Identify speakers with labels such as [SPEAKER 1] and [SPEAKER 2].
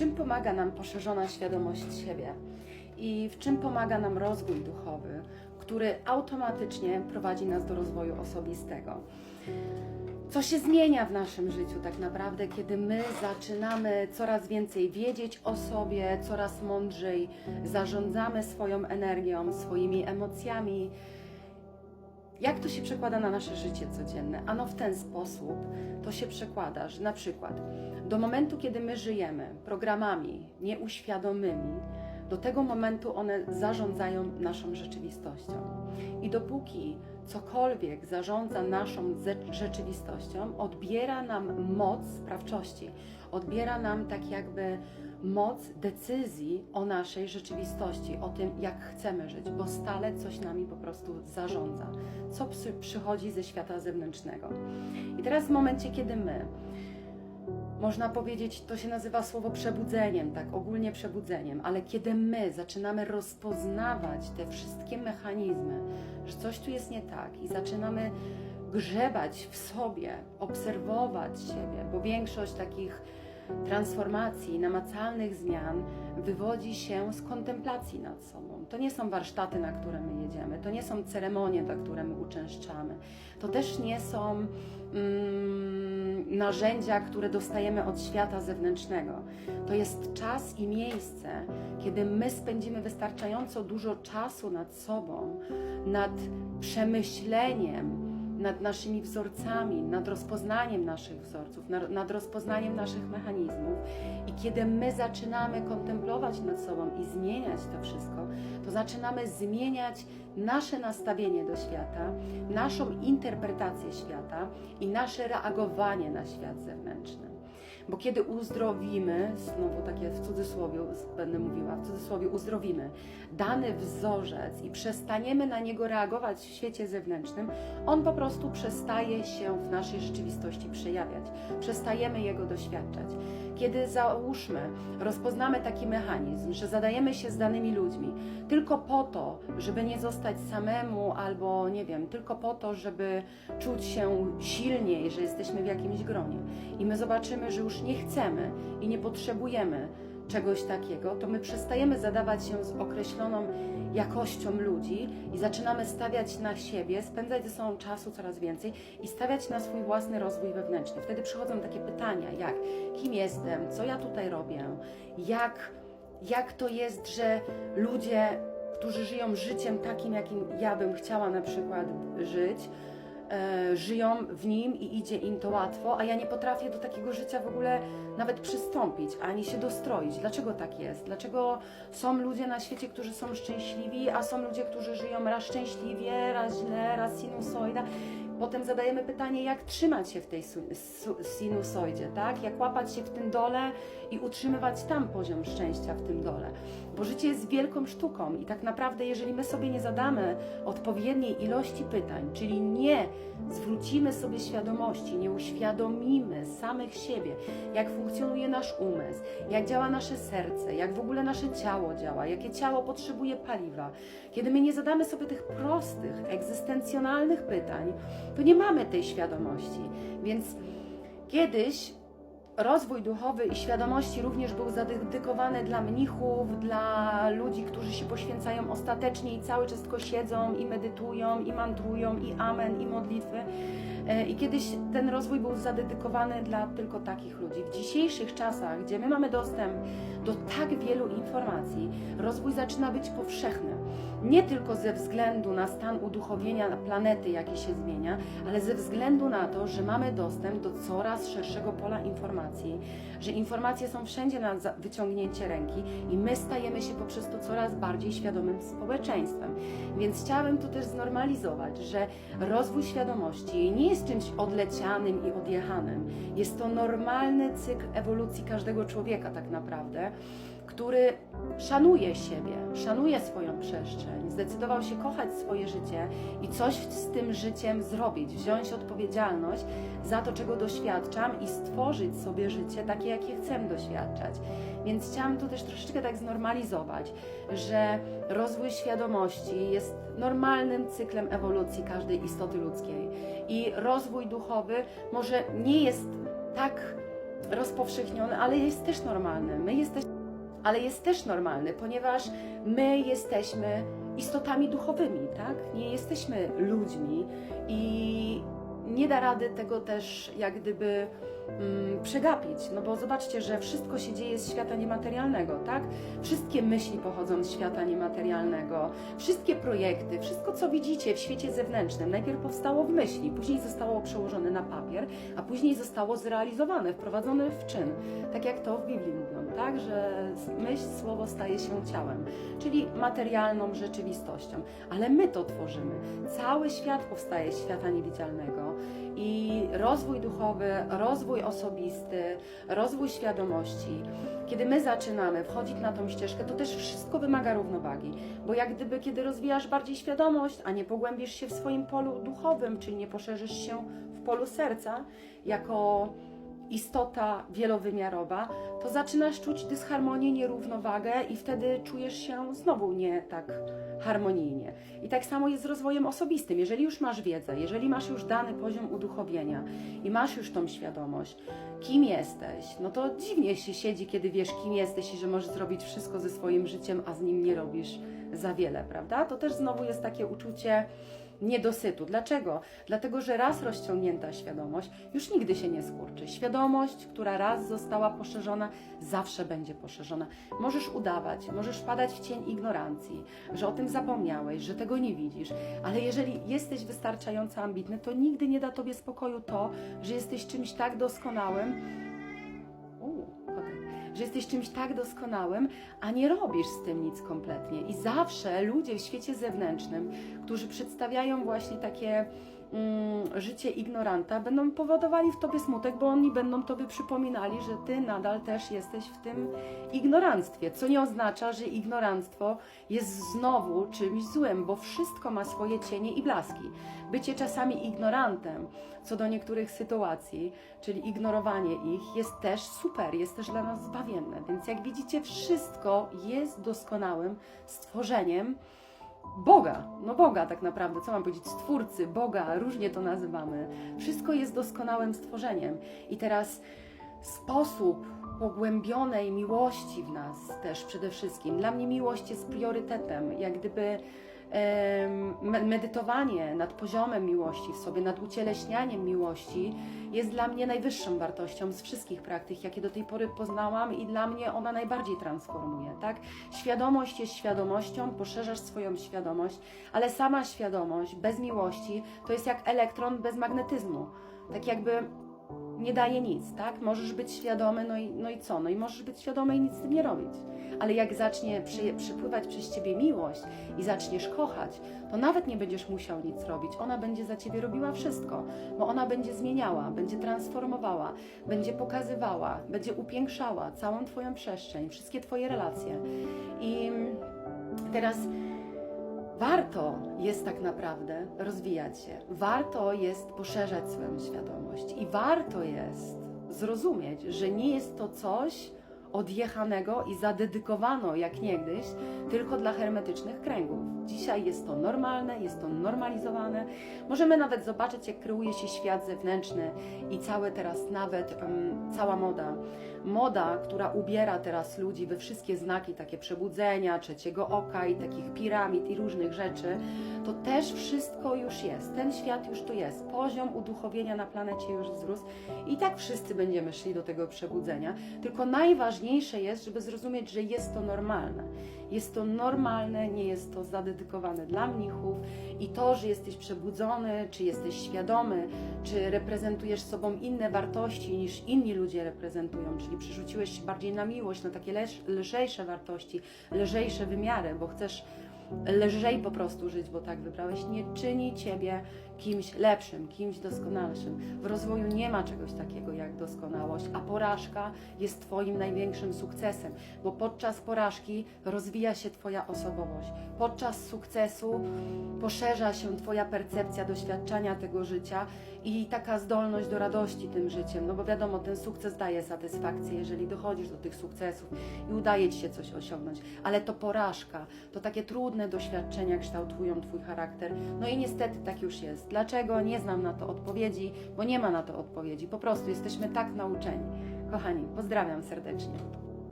[SPEAKER 1] czym pomaga nam poszerzona świadomość siebie i w czym pomaga nam rozwój duchowy, który automatycznie prowadzi nas do rozwoju osobistego. Co się zmienia w naszym życiu tak naprawdę, kiedy my zaczynamy coraz więcej wiedzieć o sobie, coraz mądrzej zarządzamy swoją energią, swoimi emocjami. Jak to się przekłada na nasze życie codzienne? Ano w ten sposób to się przekłada, że na przykład do momentu, kiedy my żyjemy programami nieuświadomymi, do tego momentu one zarządzają naszą rzeczywistością. I dopóki cokolwiek zarządza naszą ze- rzeczywistością, odbiera nam moc sprawczości, odbiera nam tak jakby moc decyzji o naszej rzeczywistości, o tym, jak chcemy żyć, bo stale coś nami po prostu zarządza, co psy- przychodzi ze świata zewnętrznego. I teraz w momencie, kiedy my można powiedzieć, to się nazywa słowo przebudzeniem, tak ogólnie przebudzeniem, ale kiedy my zaczynamy rozpoznawać te wszystkie mechanizmy, że coś tu jest nie tak i zaczynamy grzebać w sobie, obserwować siebie, bo większość takich transformacji, namacalnych zmian wywodzi się z kontemplacji nad sobą. To nie są warsztaty, na które my jedziemy, to nie są ceremonie, na które my uczęszczamy, to też nie są mm, narzędzia, które dostajemy od świata zewnętrznego. To jest czas i miejsce, kiedy my spędzimy wystarczająco dużo czasu nad sobą, nad przemyśleniem, nad naszymi wzorcami, nad rozpoznaniem naszych wzorców, na- nad rozpoznaniem naszych mechanizmów. I kiedy my zaczynamy kontemplować nad sobą i zmieniać to wszystko, to zaczynamy zmieniać nasze nastawienie do świata, naszą interpretację świata i nasze reagowanie na świat zewnętrzny. Bo kiedy uzdrowimy, znowu takie w cudzysłowie będę mówiła, w cudzysłowie uzdrowimy dany wzorzec i przestaniemy na niego reagować w świecie zewnętrznym, on po prostu przestaje się w naszej rzeczywistości przejawiać. Przestajemy jego doświadczać. Kiedy załóżmy, rozpoznamy taki mechanizm, że zadajemy się z danymi ludźmi tylko po to, żeby nie zostać samemu, albo nie wiem, tylko po to, żeby czuć się silniej, że jesteśmy w jakimś gronie, i my zobaczymy, że już nie chcemy i nie potrzebujemy czegoś takiego, to my przestajemy zadawać się z określoną jakością ludzi i zaczynamy stawiać na siebie, spędzać ze sobą czasu coraz więcej i stawiać na swój własny rozwój wewnętrzny. Wtedy przychodzą takie pytania, jak kim jestem, co ja tutaj robię, jak, jak to jest, że ludzie, którzy żyją życiem takim, jakim ja bym chciała na przykład żyć, e, żyją w nim i idzie im to łatwo, a ja nie potrafię do takiego życia w ogóle nawet przystąpić, ani się dostroić. Dlaczego tak jest? Dlaczego są ludzie na świecie, którzy są szczęśliwi, a są ludzie, którzy żyją raz szczęśliwie, raz źle, raz sinusoida? Potem zadajemy pytanie, jak trzymać się w tej sinusoidzie, tak? Jak łapać się w tym dole i utrzymywać tam poziom szczęścia w tym dole. Bo życie jest wielką sztuką i tak naprawdę, jeżeli my sobie nie zadamy odpowiedniej ilości pytań, czyli nie zwrócimy sobie świadomości, nie uświadomimy samych siebie, jak funkcjonuje nasz umysł, jak działa nasze serce, jak w ogóle nasze ciało działa, jakie ciało potrzebuje paliwa, kiedy my nie zadamy sobie tych prostych, egzystencjonalnych pytań, to nie mamy tej świadomości. Więc kiedyś rozwój duchowy i świadomości również był zadedykowany dla mnichów, dla ludzi, którzy się poświęcają ostatecznie i cały czas tylko siedzą i medytują, i mantrują, i amen, i modlitwy. E, I kiedyś ten rozwój był zadedykowany dla tylko takich ludzi. W dzisiejszych czasach, gdzie my mamy dostęp do tak wielu informacji, rozwój zaczyna być powszechny. Nie tylko ze względu na stan uduchowienia planety, jaki się zmienia, ale ze względu na to, że mamy dostęp do coraz szerszego pola informacji, że informacje są wszędzie na wyciągnięcie ręki i my stajemy się poprzez to coraz bardziej świadomym społeczeństwem. Więc chciałabym to też znormalizować, że rozwój świadomości nie jest czymś odlecianym i odjechanym. Jest to normalny cykl ewolucji każdego człowieka tak naprawdę, który szanuje siebie, szanuje swoją przestrzeń, zdecydował się kochać swoje życie i coś z tym życiem zrobić, wziąć odpowiedzialność za to, czego doświadczam i stworzyć sobie życie takie, jakie chcę doświadczać. Więc chciałam to też troszeczkę tak znormalizować, że rozwój świadomości jest normalnym cyklem ewolucji każdej istoty ludzkiej i rozwój duchowy może nie jest tak rozpowszechniony, ale jest też normalny. My jesteśmy, ale jest też normalny, ponieważ my jesteśmy istotami duchowymi, tak? Nie jesteśmy ludźmi i nie da rady tego też jak gdyby mm, przegapić, no bo zobaczcie, że wszystko się dzieje z świata niematerialnego, tak? Wszystkie myśli pochodzą z świata niematerialnego, wszystkie projekty, wszystko co widzicie w świecie zewnętrznym, najpierw powstało w myśli, później zostało przełożone na papier, a później zostało zrealizowane, wprowadzone w czyn, tak jak to w Biblii mówią, tak? Że myśl, słowo staje się ciałem, czyli materialną rzeczywistością, ale my to tworzymy. Cały świat powstaje z świata niewidzialnego i rozwój duchowy, rozwój osobisty, rozwój świadomości. Kiedy my zaczynamy wchodzić na tą ścieżkę, to też wszystko wymaga równowagi, bo jak gdyby kiedy rozwijasz bardziej świadomość, a nie pogłębisz się w swoim polu duchowym, czyli nie poszerzysz się w polu serca jako istota wielowymiarowa, to zaczynasz czuć dysharmonię, nierównowagę i wtedy czujesz się znowu nie tak harmonijnie. I tak samo jest z rozwojem osobistym. Jeżeli już masz wiedzę, jeżeli masz już dany poziom uduchowienia i masz już tą świadomość, kim jesteś, no to dziwnie się siedzi, kiedy wiesz, kim jesteś i że możesz zrobić wszystko ze swoim życiem, a z nim nie robisz za wiele, prawda? To też znowu jest takie uczucie niedosytu. Dlaczego? Dlatego, że raz rozciągnięta świadomość już nigdy się nie skurczy. Świadomość, która raz została poszerzona, zawsze będzie poszerzona. Możesz udawać, możesz padać w cień ignorancji, że o tym zapomniałeś, że tego nie widzisz, ale jeżeli jesteś wystarczająco ambitny, to nigdy nie da tobie spokoju to, że jesteś czymś tak doskonałym. Że jesteś czymś tak doskonałym, a nie robisz z tym nic kompletnie. I zawsze ludzie w świecie zewnętrznym, którzy przedstawiają właśnie takie życie ignoranta, będą powodowali w tobie smutek, bo oni będą tobie przypominali, że ty nadal też jesteś w tym ignoranstwie, co nie oznacza, że ignoranstwo jest znowu czymś złym, bo wszystko ma swoje cienie i blaski. Bycie czasami ignorantem co do niektórych sytuacji, czyli ignorowanie ich, jest też super, jest też dla nas zbawienne. Więc jak widzicie, wszystko jest doskonałym stworzeniem Boga, no Boga tak naprawdę, co mam powiedzieć, Stwórcy, Boga, różnie to nazywamy. Wszystko jest doskonałym stworzeniem. I teraz sposób pogłębionej miłości w nas też przede wszystkim. Dla mnie miłość jest priorytetem, jak gdyby medytowanie nad poziomem miłości w sobie, nad ucieleśnianiem miłości jest dla mnie najwyższą wartością z wszystkich praktyk, jakie do tej pory poznałam i dla mnie ona najbardziej transformuje, tak? Świadomość jest świadomością, poszerzasz swoją świadomość, ale sama świadomość bez miłości to jest jak elektron bez magnetyzmu. Tak jakby nie daje nic, tak? Możesz być świadomy, no i, no i co? No i możesz być świadomy i nic z tym nie robić. Ale jak zacznie przy, przypływać przez ciebie miłość i zaczniesz kochać, to nawet nie będziesz musiał nic robić. Ona będzie za ciebie robiła wszystko, bo ona będzie zmieniała, będzie transformowała, będzie pokazywała, będzie upiększała całą Twoją przestrzeń, wszystkie Twoje relacje. I teraz warto jest tak naprawdę rozwijać się, warto jest poszerzać swoją świadomość i warto jest zrozumieć, że nie jest to coś odjechanego i zadedykowano jak niegdyś tylko dla hermetycznych kręgów. Dzisiaj jest to normalne, jest to normalizowane. Możemy nawet zobaczyć, jak kreuje się świat zewnętrzny i całe teraz nawet em, cała moda. Moda, która ubiera teraz ludzi we wszystkie znaki takie przebudzenia, trzeciego oka i takich piramid i różnych rzeczy, to też wszystko już jest. Ten świat już tu jest. Poziom uduchowienia na planecie już wzrósł i tak wszyscy będziemy szli do tego przebudzenia. Tylko najważniejsze jest, żeby zrozumieć, że jest to normalne. Jest to normalne, nie jest to zadedykowane dla mnichów. I to, że jesteś przebudzony, czy jesteś świadomy, czy reprezentujesz sobą inne wartości niż inni ludzie reprezentują, czyli przerzuciłeś się bardziej na miłość, na takie lżejsze wartości, lżejsze wymiary, bo chcesz lżej po prostu żyć, bo tak wybrałeś, nie czyni ciebie kimś lepszym, kimś doskonalszym. W rozwoju nie ma czegoś takiego jak doskonałość, a porażka jest Twoim największym sukcesem, bo podczas porażki rozwija się Twoja osobowość. Podczas sukcesu poszerza się Twoja percepcja doświadczania tego życia i taka zdolność do radości tym życiem, no bo wiadomo, ten sukces daje satysfakcję, jeżeli dochodzisz do tych sukcesów i udaje Ci się coś osiągnąć, ale to porażka, to takie trudne doświadczenia kształtują Twój charakter, no i niestety tak już jest. Dlaczego? Nie znam na to odpowiedzi, bo nie ma na to odpowiedzi, po prostu jesteśmy tak nauczeni. Kochani, pozdrawiam serdecznie.